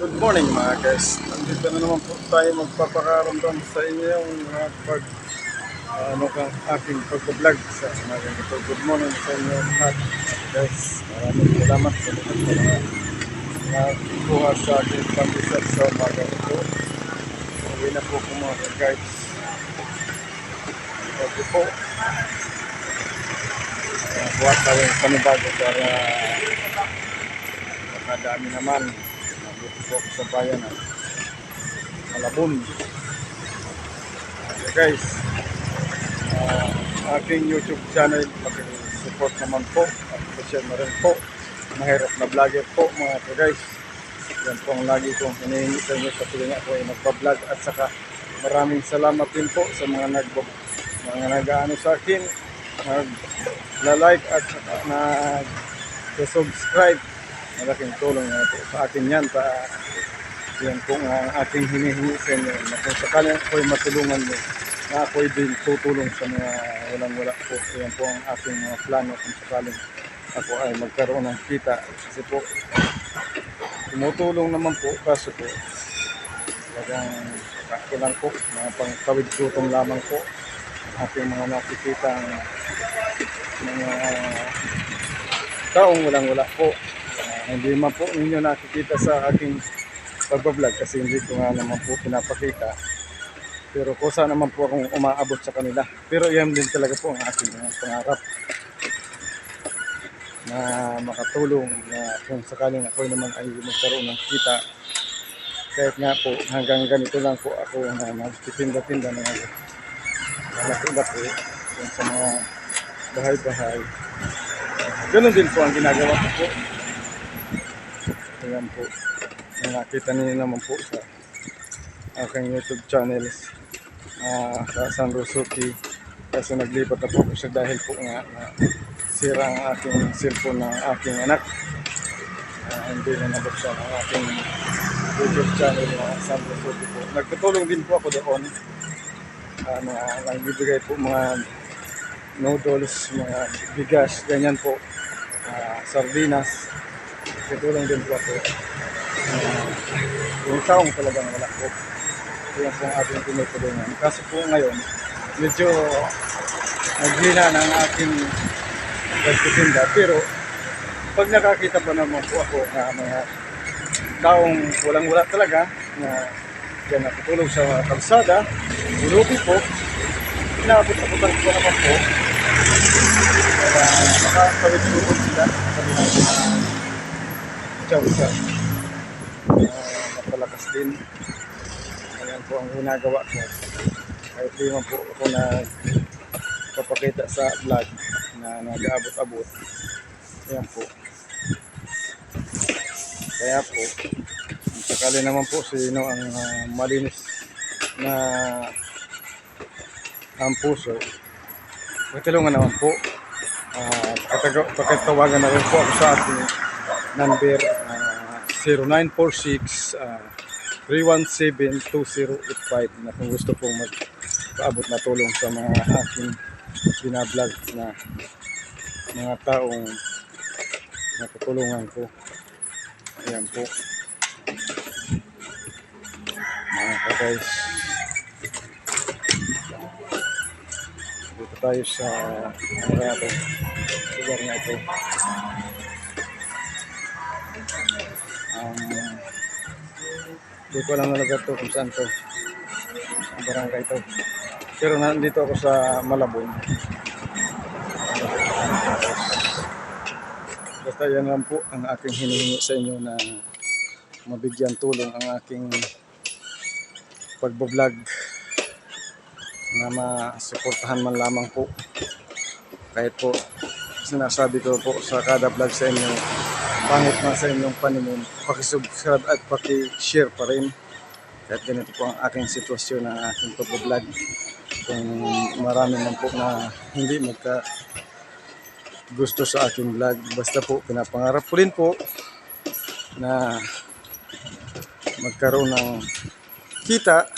Good morning mga guys. Nandito na naman po tayo magpapakaramdam sa inyo yung mga pag ano kang aking pag-vlog sa mga ganito. Good morning sa inyo lahat guys. Maraming salamat sa lahat sa mga nakuha sa aking pag-isap sa mga ganito. Uwi na po po mga guys. Thank po. Uh, buhat tayo ng panibago para makadami naman. Nandito po sa bayan ng Malabon. Okay guys, uh, aking YouTube channel, support naman po at share na rin po. Mahirap na vlogger po mga ka guys. Yan po ang lagi kong hinihingi sa inyo sa tuloy ako ay magpa-vlog at saka maraming salamat din po sa mga nag mga nag-ano sa akin nag-like at saka nag-subscribe malaking tulong na po sa akin yan pa yan po ang aking hinihingi sa inyo na kung sakaling ako'y matulungan mo na ako'y din tutulong sa mga walang wala po. Yan po ang aking mga plano kung sakaling ako ay magkaroon ng kita. Kasi po tumutulong naman po kaso po talagang ako lang po mga pangkawid gutom lamang po. Ating mga nakikita mga taong walang wala po. Ah, hindi man po ninyo nakikita sa aking pagbablog kasi hindi ko nga naman po pinapakita. Pero kusa naman po akong umaabot sa kanila. Pero yan din talaga po ang aking pangarap na makatulong na kung sakaling ako naman ay magkaroon ng kita kahit nga po hanggang ganito lang po ako na magtitinda-tinda ng mga laki-laki yung sa mga bahay-bahay. Ganun din po ang ginagawa ko po. Ayan po. Nakita niyo naman po sa aking YouTube channel uh, sa San Rosuki kasi naglipat na po siya dahil po nga na sira ang aking cellphone ng aking anak. Uh, hindi na nabuksan ang aking YouTube channel na San Rosuki po. Nagtutulong din po ako doon. Uh, mga nagbibigay po mga noodles, mga bigas, ganyan po. Uh, sardinas, tutulong din po ako. Uh, yung taong talagang wala po. Yan po ang ating tinutulungan. Kaso po ngayon, medyo naghina ng aking pagtitinda. Pero pag nakakita pa naman po ako na mga taong walang wala talaga na yan natutulog sa kalsada, bulubi po, inaabot-abotan ko naman po para makakawit-lubog sila sa mga Chawsa. Uh, napalakas din. Ayan po ang ginagawa ko. Kahit di man po ako na papakita sa vlog na nag-aabot-abot. Ayan po. Kaya po, sakali naman po sino ang uh, malinis na ang puso, matulungan naman po. Uh, pakatawagan na rin po ako sa ating number 0946 uh, 317-2085 na kung gusto pong magpaabot na tulong sa mga aking binablog na mga taong natutulungan ko. Ayan po. Mga ka-guys. Dito tayo sa ano kaya to, lugar na ito. Hindi ko lang nalagat to kung saan to. Ang barangay to. Pero nandito ako sa Malabon. Basta yan lang po ang aking hinihingi sa inyo na mabigyan tulong ang aking pagbablog na masuportahan man lamang po. Kahit po sinasabi ko po sa kada vlog sa inyo pangit man sa inyong paningin, pakisubscribe at pakishare pa rin. Kahit ganito po ang aking sitwasyon ng aking pag-vlog. Kung marami man po na hindi magka gusto sa aking vlog. Basta po, pinapangarap ko rin po na magkaroon ng kita.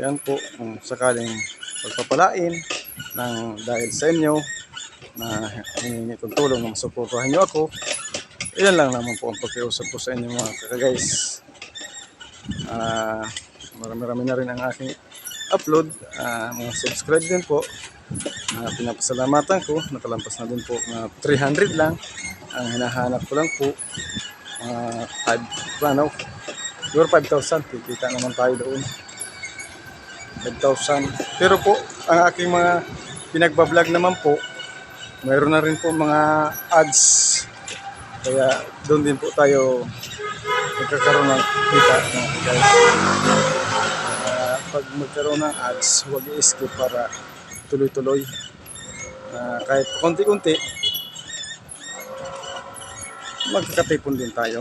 Ayan po, kung sakaling pagpapalain ng dahil sa inyo na hiningi kong tulong na masuportahan nyo ako. Iyan lang naman po ang pakiusap ko sa inyo mga kaka-guys. Ah, marami-rami na rin ang aking upload. Ah, mga subscribe din po. Ah, pinapasalamatan ko. Nakalampas na din po na 300 lang. Ang hinahanap ko lang po. Uh, 5, ano, siguro 5,000. Kikita naman tayo doon. 5,000. Pero po, ang aking mga pinagbablog naman po, mayroon na rin po mga ads. Kaya doon din po tayo magkakaroon ng kita mga guys. Ah, pag magkaroon ng ads, huwag i-skip para tuloy-tuloy. Ah, kahit konti-konti, magkakatipon din tayo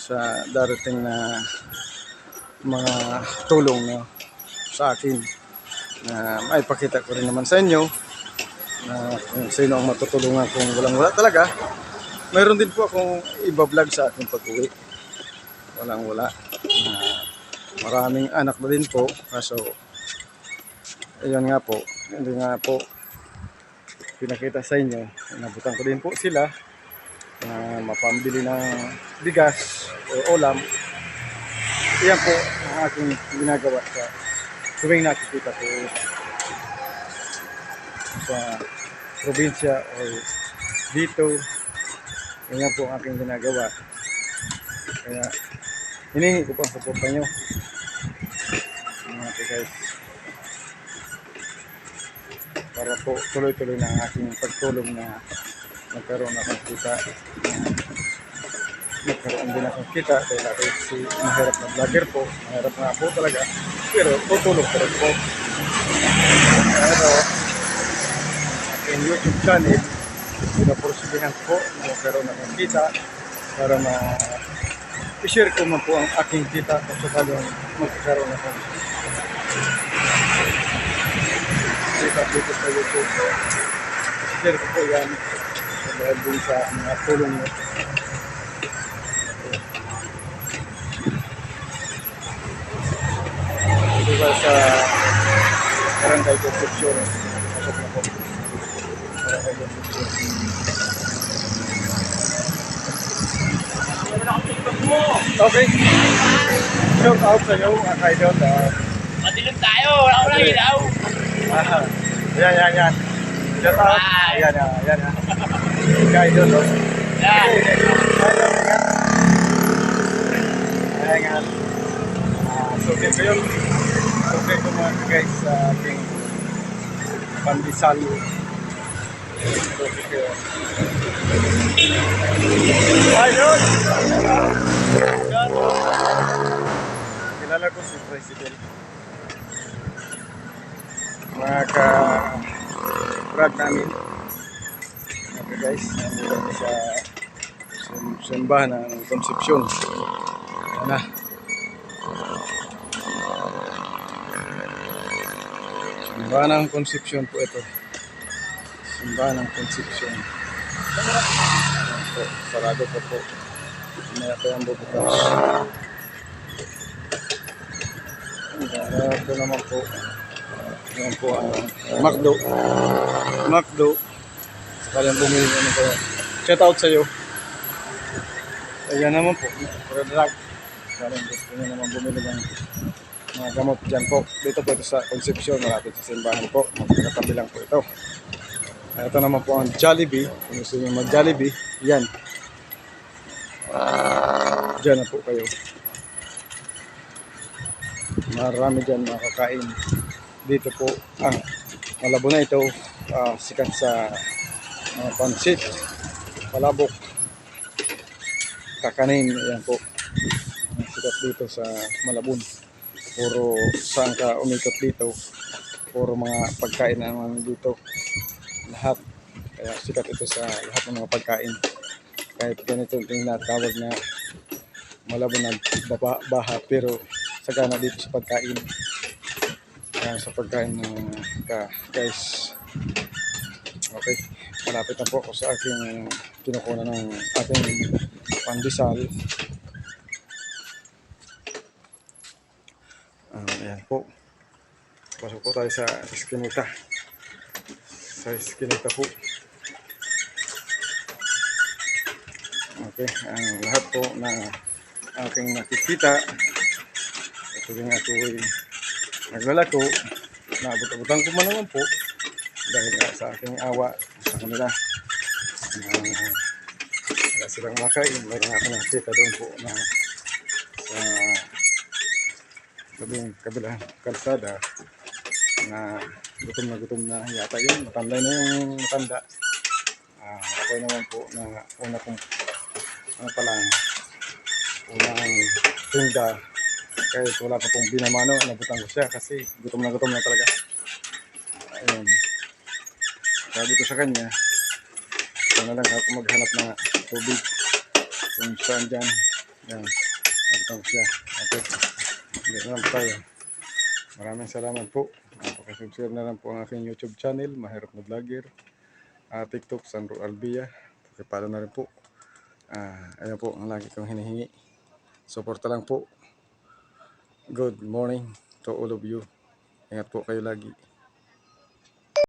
sa darating na mga tulong na sa akin na maipakita ko rin naman sa inyo na kung sino ang matutulungan kung walang wala talaga mayroon din po akong iba-vlog sa aking pag-uwi. Walang wala. Na maraming anak na din po. Kaso ayun nga po. Hindi nga po pinakita sa inyo. Nabutan ko din po sila na mapambili ng bigas o ulam. Yan po ang aking ginagawa sa tuwing nakikita ko sa probinsya o dito yan po ang aking ginagawa. Kaya hinihingi ko po ang suporta nyo mga guys. Para po tuloy-tuloy na ang aking pagtulong na magkaroon akong kita. Magkaroon din akong kita dahil ako si mahirap na vlogger po. Mahirap nga po talaga. Pero tutulong ko rin po. Pero aking YouTube channel pinapursigihan ko na magkaroon akong kita para ma i-share ko man po ang aking kita kung sakaling magkakaroon akong kita dito sa YouTube share ko po yan dahil din sa mga tulong nyo. Ito ba sa Barangay Concepcion. Pasok na po. Okay. Shout out sa iyo, mga kaidol. Uh, Madilim tayo, wala ko lang ilaw. ah, yan, yan, yan. Shout out. Bye. Yan, yan, yan. yan. Kaidol. oh. Yan. Ayan. Ah, so, okay ko yun. Okay ko mga guys sa ating pandesal. Ko. Ayun! Kilala ko si President. Mga ka-brad namin. Okay guys, nandito kami sa sim- simbahan ng Concepcion. Yan na. Simbahan ng Concepcion po ito. Simbahan ng Concepcion. Ayan po, sarado pa po. May ako yung bubukas. Po naman po. Ayan po ang McDo. McDo. Sakalang bumili naman kayo. Shout out sa iyo. Ayan naman po. Product. Sakalang gusto niyo naman bumili ng mga gamot dyan po. Dito po ito sa Concepcion. Malapit sa simbahan po. Magkakatabi lang po ito. Ito naman po ang Jollibee. Kung gusto niyo mag-Jollibee, yan. Diyan na po kayo. Marami dyan makakain. Dito po ang Malabo na ito. ah, sikat sa mga pansit, palabok, kakanin. Yan po. Ang sikat dito sa Malabon. Puro saan ka umikot dito. Puro mga pagkain naman dito. Lahat. Kaya sikat ito sa lahat ng mga pagkain. Kahit ganito yung tinatawag na Malabon na baba, baha pero sagana dito sa pagkain. Kaya sa pagkain ng ka, guys. Okay. Malapit na po ako sa aking kinukuha ng aking pandesal. Ah, ayan po. Pasok po tayo sa eskinita. Sa eskinita po. Okay, ang lahat po na aking nakikita. Ito rin ako ay naglalako. Naabot-abutan ko man naman po dahil sa aking awa sa kanila. Uh, wala silang makain. Mayroon ako nakita doon po na sa labing kabilang kalsada na gutom na gutom na yata yun. Matanda na yung matanda. Ah, ako naman po na una kong ano pa lang unang tinda kahit wala pa pong binamano nabutan ko siya kasi gutom na gutom na talaga. Ayun. Sabi ko sa kanya ito na lang maghanap ng tubig. Kung saan dyan yan nabutan ko siya. Okay hindi na lang tayo maraming salamat po napakasubscribe na lang po ang aking youtube channel mahirap na vlogger uh, tiktok Sandro Albia pakipalo na rin po Ah, ayan po ang lagi kong hinihingi. Suporta lang po. Good morning to all of you. Ingat po kayo lagi.